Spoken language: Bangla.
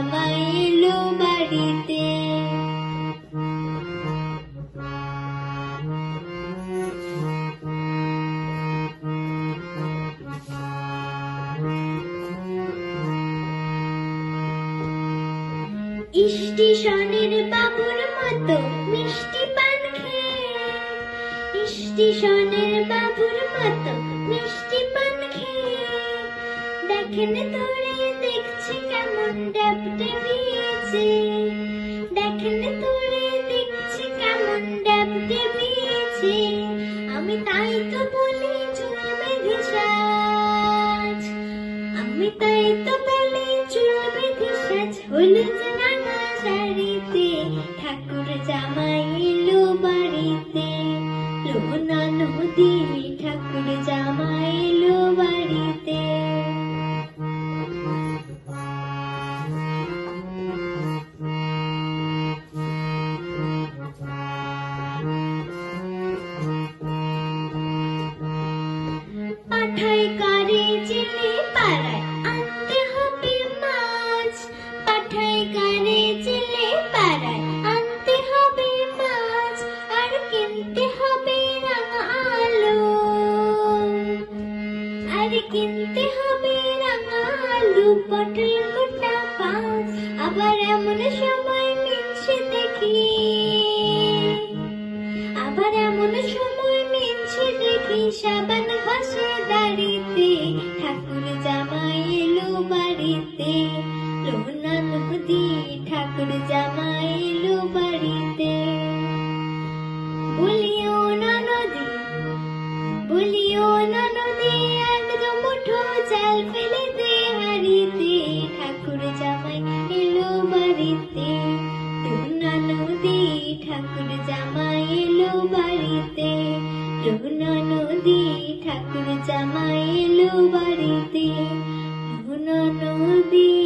ঠাকুর এলো বাড়িতে। স্টেশনের বাবুর মতো মিষ্টি পান খেয়ে। স্টেশনের বাবুর মতো মিষ্টি পান খেয়ে। দেখেন ধরে কেমন ডাবটে বিয়েছে দেখেন ধরে দেখছে কেমন ডাবটে আমি তাই তো বলি চুল আমি তাই তো বলি চুল বেঁধে সাজ। হলুদ ঠাকুর জামাই এলো বাড়িতে। লোনা নদী ঠাকুর জামাই বাড়িতে। আর কিনতে হবে রাঙা আলু পটল, গোটা পাঁচ। আবার এমন সময় মিলছে দেখি। আবার এমন সময় মিলছে দেখি, সাবান হাসে দাড়িতে, ঠাকুর জামাই এলো বাড়িতে। ঠাকুর জামাইলো বাড়িতে। লোনা নদী